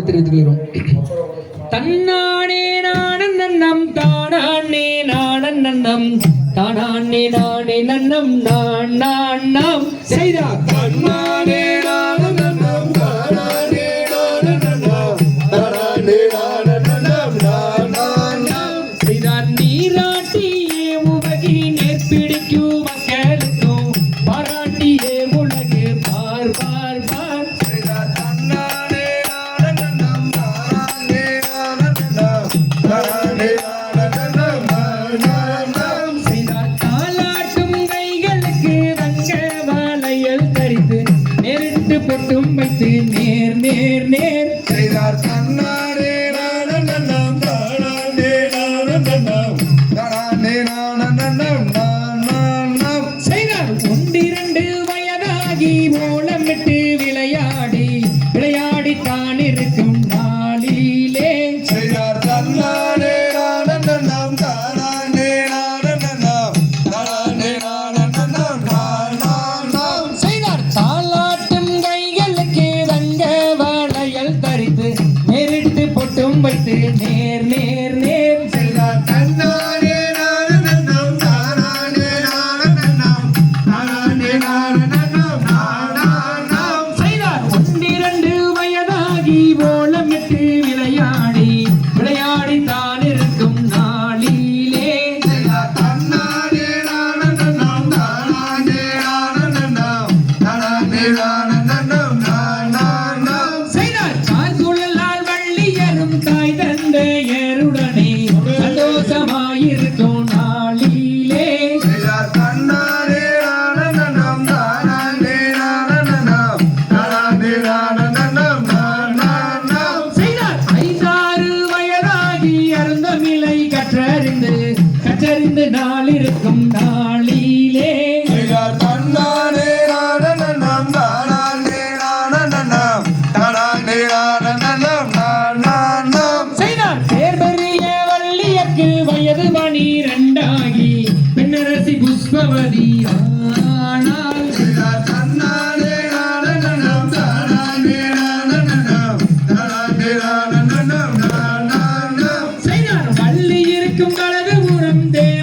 தெரிவித்துக் கொள்கிறோம் தன்னானே நானன் நன்னம் தானானே நானன் நன்னம். தானானே நானே நன்னம் நான் நான் நாம் செய்தார் தன்னானே நானும் நன்னம் தானானே நானும் நன்னம். தானானே நானும் நன்னம் நான் நான் நான் செய்தார் நீராட்டியே உலகி நெற்பிடிக்கும் மக்களுக்கும் பாராட்டியே உலகு பார் வைத்து நேர் நேர் நேர். செய்தார் நான் செய்தார் ஒன்றிரண்டு வயதாகி ஓலமிட்டு விளையாடி விளையாடி தான் இருக்கும் நாளிலே. செய்தார் தன்னானே நானும் நன்னம் Spinning இருக்கும் நாளிலே வயது மணி ரெண்டாகி பெண்ணரசி புஷ்பவதி ஆனால் வள்ளி இருக்கும் கலது உரம் தே